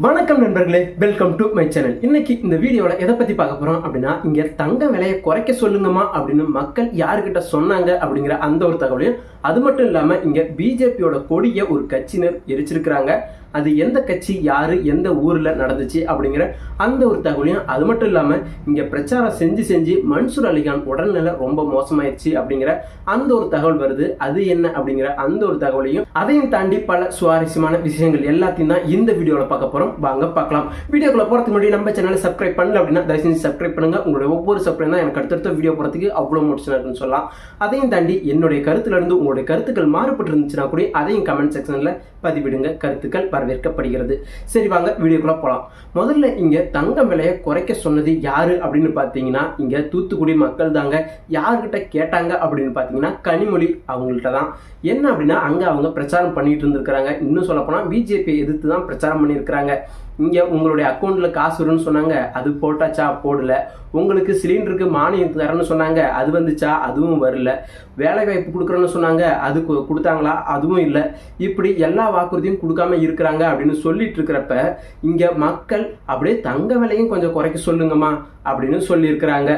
வணக்கம் நண்பர்களே welcome to my channel இன்னைக்கு இந்த வீடியோவில் எதை பற்றி பார்க்க போகிறோம் அப்படின்னா இங்கே தங்க விலையை குறைக்க சொல்லுங்கம்மா அப்படின்னு மக்கள் யாருக்கிட்ட சொன்னாங்க அப்படிங்கிற அந்த ஒரு தகவலையும் அது மட்டும் இல்லாமல் இங்கே பிஜேபியோட கொடியை ஒரு கட்சியினர் எரிச்சிருக்கிறாங்க. அது எந்த கட்சி யாரு எந்த ஊர்ல நடந்துச்சு அப்படிங்கிற அந்த ஒரு தகவலையும் அது மட்டும் இல்லாமல் இங்கே பிரச்சாரம் செஞ்சு செஞ்சு மன்சூர் அலிகான் உடல்நிலை ரொம்ப மோசமாயிருச்சு அப்படிங்கிற அந்த ஒரு தகவல் வருது. அது என்ன அப்படிங்கிற அந்த ஒரு தகவலையும் அதையும் தாண்டி பல சுவாரஸ்யமான விஷயங்கள் எல்லாத்தையும் தான் இந்த வீடியோவில் பார்க்க போறோம். வாங்க பார்க்கலாம். வீடியோக்குள்ள போறதுக்கு முன்னாடி நம்ம சேனலை சப்ஸ்கிரைப் பண்ணல அப்படின்னா தயவு செஞ்சு சப்ஸ்கிரைப் பண்ணுங்க. உங்களுடைய ஒவ்வொரு சப்ஸ்கிரைப் தான் எனக்கு அடுத்தடுத்த வீடியோ போறதுக்கு அவ்வளோ மோட்டிவேஷன் இருக்குன்னு சொல்லலாம். அதையும் தாண்டி என்னுடைய கருத்துல இருந்து உங்களுடைய கருத்துக்கள் மாறுபட்டு இருந்துச்சுன்னா கூட அதையும் கமெண்ட் செக்ஷனில் பதிவிடுங்க. கருத்துக்கள் வரவேற்கப்படுகிறது. சரி வாங்க வீடியோக்குள்ள போகலாம் முதல்ல இங்கே தங்கம் விலையை குறைக்க சொன்னது யாரு அப்படின்னு பார்த்தீங்கன்னா இங்கே தூத்துக்குடி மக்கள் தாங்க. யாருக்கிட்ட கேட்டாங்க அப்படின்னு பார்த்தீங்கன்னா கனிமொழி அவங்கள்ட்ட தான். என்ன அப்படின்னா அங்கே அவங்க பிரச்சாரம் பண்ணிட்டு இருந்திருக்கிறாங்க. இன்னும் சொல்லப்போனால் பிஜேபி எதிர்த்து தான் பிரச்சாரம் பண்ணியிருக்கிறாங்க. இங்கே உங்களுடைய அக்கௌண்ட்டில் காசு வரும்னு சொன்னாங்க அது போட்டாச்சா? போடல. உங்களுக்கு சிலிண்டருக்கு மானியம் தரேன்னு சொன்னாங்க அது வந்துச்சா? அதுவும் வரல. வேலை வாய்ப்பு கொடுக்குறேன்னு சொன்னாங்க அது கு- கொடுத்தாங்களா? அதுவும் இல்லை. இப்படி எல்லா வாக்குறுதியும் கொடுக்காம இருக்கிறாங்க அப்படின்னு சொல்லிட்டு இருக்கிறப்ப இங்கே மக்கள் அப்படியே தங்க விலையும் கொஞ்சம் குறைக்க சொல்லுங்கம்மா. அப்படின்னு சொல்லியிருக்கிறாங்க.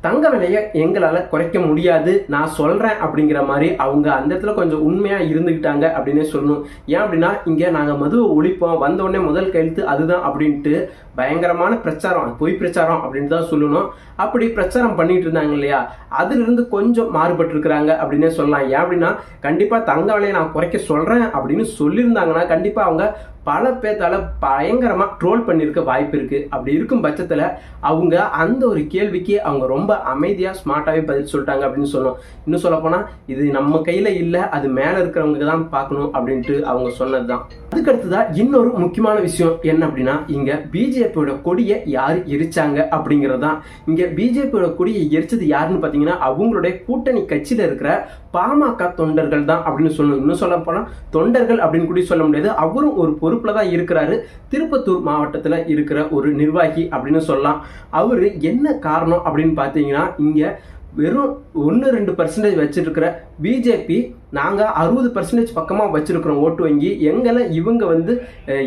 தங்க விலையை எங்களால் குறைக்க முடியாது நான் சொல்கிறேன் அப்படிங்கிற மாதிரி அவங்க அந்த இடத்துல கொஞ்சம் உண்மையாக இருந்துக்கிட்டாங்க அப்படின்னே சொல்லணும். ஏன் அப்படின்னா இங்கே நாங்கள் மதுவை ஒழிப்போம் வந்த உடனே முதல் கையெழுத்து அதுதான் அப்படின்ட்டு பயங்கரமான பிரச்சாரம் பொய் பிரச்சாரம் அப்படின்னு தான் சொல்லணும். அப்படி பிரச்சாரம் பண்ணிட்டு இருந்தாங்க இல்லையா? அதிலிருந்து கொஞ்சம் மாறுபட்டு இருக்கிறாங்க அப்படின்னே சொல்லலாம். ஏன் அப்படின்னா கண்டிப்பாக தங்க விலையை நான் குறைக்க சொல்கிறேன் அப்படின்னு சொல்லியிருந்தாங்கன்னா கண்டிப்பாக அவங்க பல பேர்த்தால பயங்கரமாக ட்ரோல் பண்ணியிருக்க வாய்ப்பு இருக்குது அப்படி இருக்கும் பட்சத்தில் அவங்க அந்த ஒரு கேள்விக்கு அவங்க ரொம்ப அமைதியாக ஸ்மார்ட்டாகவே பதில் சொல்லிட்டாங்க அப்படின்னு சொன்னோம் இன்னும் சொல்லப்போனால் இது நம்ம கையில் இல்லை அது மேலே இருக்கிறவங்க தான் பார்க்கணும் அப்படின்ட்டு அவங்க சொன்னது தான் அதுக்கடுத்ததா இன்னொரு முக்கியமான விஷயம் என்ன அப்படின்னா இங்கே பிஜேபி பிஜேபியோட கொடியை யார் எரிச்சாங்க அப்படிங்கிறது தான் இங்கே பிஜேபியோட கொடியை எரிச்சது யாருன்னு பார்த்தீங்கன்னா அவங்களுடைய கூட்டணி கட்சியில் இருக்கிற பாமக தொண்டர்கள் தான் அப்படின்னு சொல்லணும். இன்னும் சொல்ல போனால் தொண்டர்கள் அப்படின்னு கூட சொல்ல முடியாது. அவரும் ஒரு பொறுப்பில் தான் இருக்கிறாரு. திருப்பத்தூர் மாவட்டத்தில் இருக்கிற ஒரு நிர்வாகி அப்படின்னு சொல்லலாம். அவர் என்ன காரணம் அப்படின்னு பார்த்தீங்கன்னா இங்கே வெறும் ஒன்று ரெண்டு பர்சன்டேஜ் வச்சுருக்கிற பிஜேபி நாங்கள் அறுபது பர்சன்டேஜ் பக்கமாக வச்சுருக்குறோம் ஓட்டு வங்கி. எங்களை இவங்க வந்து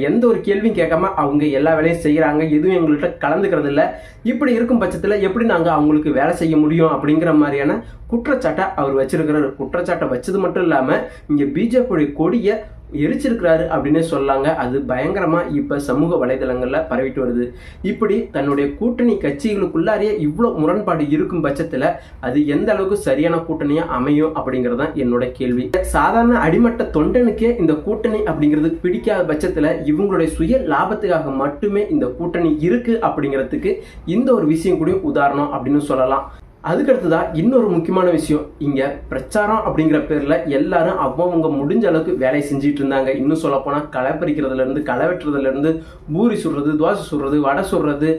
எந்த ஒரு கேள்வியும் கேட்காம அவங்க எல்லா வேலையும் செய்கிறாங்க எதுவும் எங்கள்கிட்ட கலந்துக்கிறது இல்லை. இப்படி இருக்கும் பட்சத்தில் எப்படி நாங்கள் அவங்களுக்கு வேலை செய்ய முடியும் அப்படிங்கிற மாதிரியான குற்றச்சாட்டை அவர் வச்சுருக்கிறார். குற்றச்சாட்டை வச்சது மட்டும் இல்லாமல் இங்கே பிஜேபியுடைய கொடியை எரிச்சிருக்கிறாரு அப்படின்னே சொல்லாங்க. அது பயங்கரமாக இப்போ சமூக வலைதளங்களில் பரவிட்டு வருது. இப்படி தன்னுடைய கூட்டணி கட்சிகளுக்குள்ளாரையே இவ்வளோ முரண்பாடு இருக்கும் பட்சத்தில் அது எந்த அளவுக்கு சரியான கூட்டணியாக அமையும் அப்படிங்கிறது தான் என்னோட கேள்வி. சாதாரண அடிமட்ட தொண்டனுக்கே இந்த கூட்டணி அப்படிங்கிறது பிடிக்காத பட்சத்தில் இவங்களுடைய சுய லாபத்துக்காக மட்டுமே இந்த கூட்டணி இருக்குது அப்படிங்கிறதுக்கு இந்த ஒரு விஷயம் கூட உதாரணம் அப்படின்னு சொல்லலாம். அதுக்கடுத்ததா இன்னொரு முக்கியமான விஷயம். இங்கே பிரச்சாரம் அப்படிங்கிற பேரில் எல்லாரும் அவங்கவுங்க முடிஞ்ச அளவுக்கு வேலையை செஞ்சுட்டு இருந்தாங்க. இன்னும் சொல்லப்போனால் களை பறிக்கிறதுலேருந்து களை வெட்டுறதுலேருந்து பூரி சுடுறது தோசை சுடுறது வடை சுடுறது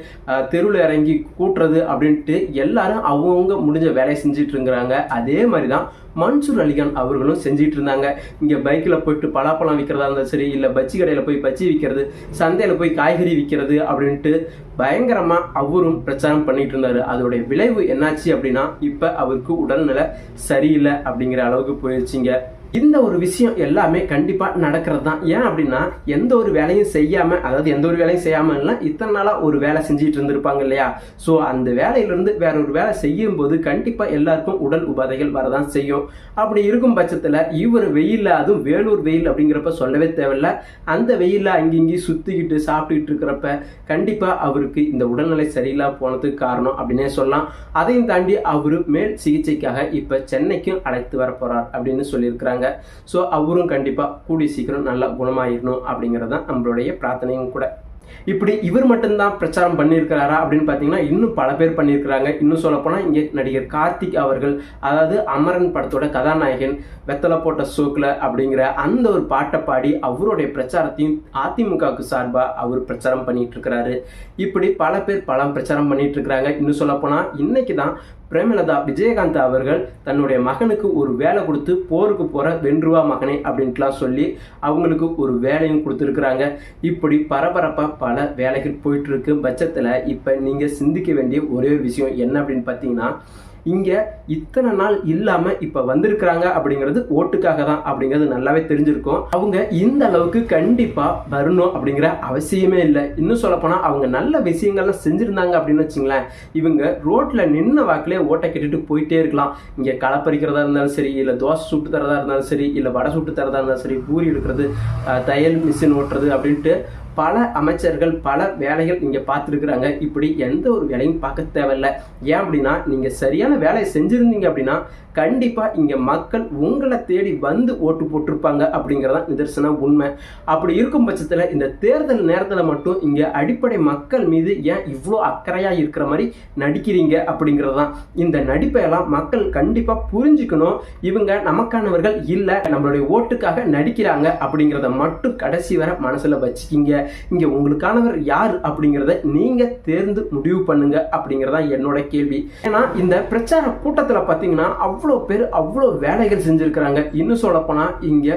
தெருவில் இறங்கி கூட்டுறது அப்படின்ட்டு எல்லாரும் அவங்கவுங்க முடிஞ்ச வேலையை செஞ்சுட்டு இருக்கிறாங்க. அதே மாதிரி தான் மன்சூர் அலிகான் அவர்களும் செஞ்சுட்டு இருந்தாங்க இங்கே பைக்கில் போயிட்டு பலாப்பழம் விற்கிறதா இருந்தாலும் சரி இல்லை பஜ்ஜி கடையில் போய் பஜ்ஜி விற்கிறது சந்தையில் போய் காய்கறி விற்கிறது அப்படின்ட்டு பயங்கரமாக அவரும் பிரச்சாரம் பண்ணிட்டு இருந்தார் அதோடைய விளைவு என்னாச்சு அப்படின்னா இப்போ அவருக்கு உடல்நிலை சரியில்லை அப்படிங்கிற அளவுக்கு போயிடுச்சுங்க இந்த ஒரு விஷயம் எல்லாமே கண்டிப்பா நடக்கிறது தான் ஏன் அப்படின்னா எந்த ஒரு வேலையும் செய்யாம அதாவது எந்த ஒரு வேலையும் செய்யாம இல்லை இத்தனை நாளா ஒரு வேலை செஞ்சுட்டு இருந்திருப்பாங்க இல்லையா? சோ அந்த வேலையிலேருந்து வேற ஒரு வேலை செய்யும் போது கண்டிப்பா எல்லாருக்கும் உடல் உபாதைகள் வரதான் செய்யும். அப்படி இருக்கும் பட்சத்துல இவர் வெயிலில் அதுவும் வேலூர் வெயில் அப்படிங்கிறப்ப சொல்லவே தேவையில்ல. அந்த வெயில்ல அங்கிங்கி சுத்திக்கிட்டு சாப்பிட்டுக்கிட்டு இருக்கிறப்ப கண்டிப்பா அவருக்கு இந்த உடல்நிலை சரியில்லாம போனதுக்கு காரணம் அப்படின்னே சொல்லலாம். அதையும் தாண்டி அவரு மேல் சிகிச்சைக்காக இப்ப சென்னைக்கும் அழைத்து வர போறார் அப்படின்னு சொல்லியிருக்கிறாங்க. ஸோ அவரும் கண்டிப்பா கூடிய சீக்கிரம் நல்லா குணமாயிடணும் அப்படிங்கிறது தான் நம்மளுடைய பிரார்த்தனையும் கூட. இப்படி இவர் மட்டும்தான் பிரச்சாரம் பண்ணியிருக்கிறாரா அப்படின்னு பார்த்தீங்கன்னா இன்னும் பல பேர் பண்ணியிருக்கிறாங்க. இன்னும் சொல்லப்போனால் இங்கே நடிகர் கார்த்திக் அவர்கள் அதாவது அமரன் படத்தோட கதாநாயகன் வெத்தலை போட்ட சோக்கில் அப்படிங்கிற அந்த ஒரு பாட்டை பாடி அவருடைய பிரச்சாரத்தையும் அதிமுகவுக்கு சார்பாக அவர் பிரச்சாரம் பண்ணிட்டு இருக்கிறாரு. இப்படி பல பேர் பல பிரச்சாரம் பண்ணிட்டு இருக்கிறாங்க. இன்னும் சொல்லப்போனால் இன்னைக்கு தான் பிரேமலதா விஜயகாந்த் அவர்கள் தன்னுடைய மகனுக்கு ஒரு வேலை கொடுத்து போருக்கு போகிற வென்றுவா மகனே அப்படின்ட்டுலாம் சொல்லி அவங்களுக்கு ஒரு வேலையும் கொடுத்துருக்குறாங்க. இப்படி பரபரப்பாக பல வேலைகள் போயிட்டுருக்கு பட்சத்தில் இப்போ நீங்கள் சிந்திக்க வேண்டிய ஒரே ஒரு விஷயம் என்ன அப்படின்னு பார்த்தீங்கன்னா இங்கே இத்தனை நாள் இல்லாமல் இப்போ வந்திருக்கிறாங்க அப்படிங்கிறது ஓட்டுக்காக தான் அப்படிங்கிறது நல்லாவே தெரிஞ்சிருக்கும். அவங்க இந்த அளவுக்கு கண்டிப்பாக வரணும் அப்படிங்கிற அவசியமே இல்லை. இன்னும் சொல்லப்போனால் அவங்க நல்ல விஷயங்கள்லாம் செஞ்சுருந்தாங்க அப்படின்னு வச்சுங்களேன். இவங்க ரோட்டில் நின்ன வாக்கிலே ஓட்டை கேட்டுட்டு போயிட்டே இருக்கலாம். இங்கே களை பறிக்கிறதா இருந்தாலும் சரி இல்லை தோசை சுட்டு தரதா இருந்தாலும் சரி இல்லை வடை சுட்டு தரதா இருந்தாலும் சரி பூரி எடுக்கிறது தையல் மிஷின் ஓட்டுறது அப்படின்ட்டு பல அமைச்சர்கள் பல வேலைகள் இங்கே பார்த்துருக்குறாங்க. இப்படி எந்த ஒரு வேலையும் பார்க்க தேவையில்ல. ஏன் அப்படின்னா நீங்கள் சரியான வேலையை செஞ்சுருந்தீங்க அப்படின்னா கண்டிப்பாக இங்கே மக்கள் உங்களை தேடி வந்து ஓட்டு போட்டிருப்பாங்க அப்படிங்கிறதான் நிதர்சன உண்மை. அப்படி இருக்கும் பட்சத்தில் இந்த தேர்தல் நேரத்தில் மட்டும் இங்கே அடிப்படை மக்கள் மீது ஏன் இவ்வளோ அக்கறையாக இருக்கிற மாதிரி நடிக்கிறீங்க அப்படிங்கிறது தான் இந்த நடிப்பையெல்லாம் மக்கள் கண்டிப்பாக புரிஞ்சுக்கணும். இவங்க நமக்கானவர்கள் இல்லை நம்மளுடைய ஓட்டுக்காக நடிக்கிறாங்க அப்படிங்கிறத மட்டும் கடைசி வரை மனசில் வச்சுக்கிங்க. இங்கே உங்களுக்கானவர் யார் அப்படிங்கிறத நீங்கள் தேர்ந்து முடிவு பண்ணுங்க அப்படிங்கிறதா என்னோட கேள்வி. ஏன்னா இந்த பிரச்சார கூட்டத்தில் பார்த்தீங்கன்னா அவ்வளோ பேர் அவ்வளோ வேலைகள் செஞ்சுருக்கிறாங்க. இன்னும் சொல்லப்போனால் இங்கே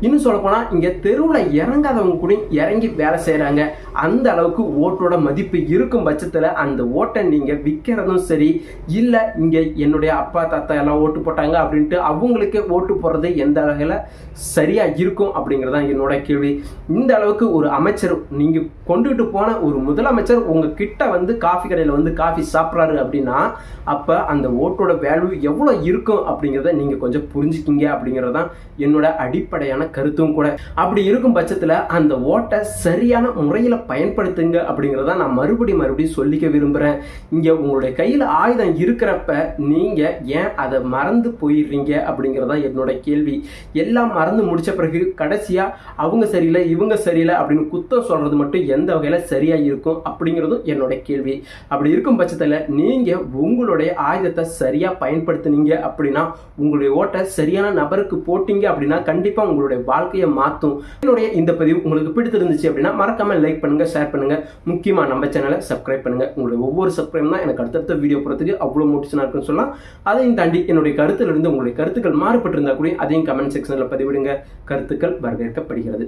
இன்னும் சொல்லப்போனால் இங்கே தெருவில் இறங்காதவங்க கூட இறங்கி வேலை செய்கிறாங்க அந்த அளவுக்கு ஓட்டோட மதிப்பு இருக்கும் பட்சத்தில் அந்த ஓட்டை நீங்கள் விற்கிறதும் சரி இல்லை இங்கே என்னுடைய அப்பா தாத்தா எல்லாம் ஓட்டு போட்டாங்க அப்படின்ட்டு அவங்களுக்கே ஓட்டு போடுறது எந்த அளவில் சரியாக இருக்கும் அப்படிங்கிறதான் என்னோட கேள்வி. இந்த அளவுக்கு ஒரு அமைச்சர் நீங்கள் கொண்டுகிட்டு போன ஒரு முதலமைச்சர் உங்கள் கிட்ட வந்து காஃபி கடையில் வந்து காஃபி சாப்பிட்றாரு அப்படின்னா அப்போ அந்த ஓட்டோட வேல்யூ எவ்வளோ இருக்கும் அப்படிங்கிறத நீங்கள் கொஞ்சம் புரிஞ்சுக்கிங்க அப்படிங்கிறது தான் என்னோட அடிப்படையான கருத்தும் கூட. அப்படி இருக்கும் பட்சத்தில் அந்த ஓட்டை சரியான முறையில் பயன்படுத்துங்க அப்படிங்கிறத நான் மறுபடியும் மறுபடியும் சொல்லிக்க விரும்புகிறேன் இங்கே உங்களுடைய கையில் ஆயுதம் இருக்கிறப்ப நீங்கள் ஏன் அதை மறந்து போயிடுறீங்க அப்படிங்கிறதா என்னோட கேள்வி. எல்லாம் மறந்து முடித்த பிறகு கடைசியாக அவங்க சரியில்லை இவங்க சரியில்லை அப்படின்னு குத்தம் சொல்கிறது மட்டும் எந்த வகையில் சரியாக இருக்கும் அப்படிங்கிறதும் என்னோட கேள்வி. அப்படி இருக்கும் பட்சத்தில் நீங்கள் உங்களுடைய ஆயுதத்தை சரியாக பயன்படுத்துனீங்க அப்படின்னா உங்களுடைய ஓட்டை சரியான நபருக்கு போட்டீங்க அப்படின்னா கண்டிப்பாக உங்களுடைய வாழ்க்கையை மாற்றும் என்னுடைய இந்த பதிவு உங்களுக்கு பிடித்திருந்துச்சு அப்படின்னா மறக்காம லைக் பண்ணுங்க ஷேர் பண்ணுங்க. முக்கியமாக நம்ம சேனலை சப்ஸ்கிரைப் பண்ணுங்க. உங்களுடைய ஒவ்வொரு சப்ஸ்கிரைப் தான் எனக்கு அடுத்தடுத்த வீடியோ போகிறதுக்கு அவ்வளோ மோட்டிவேஷனாக இருக்குன்னு சொல்லலாம். அதையும் தாண்டி என்னுடைய கருத்துல இருந்து உங்களுடைய கருத்துக்கள் மாறுபட்டிருந்தா கூட அதையும் கமெண்ட் செக்ஷனில் பதிவிடுங்க. கருத்துக்கள் வரவேற்கப்படுகிறது.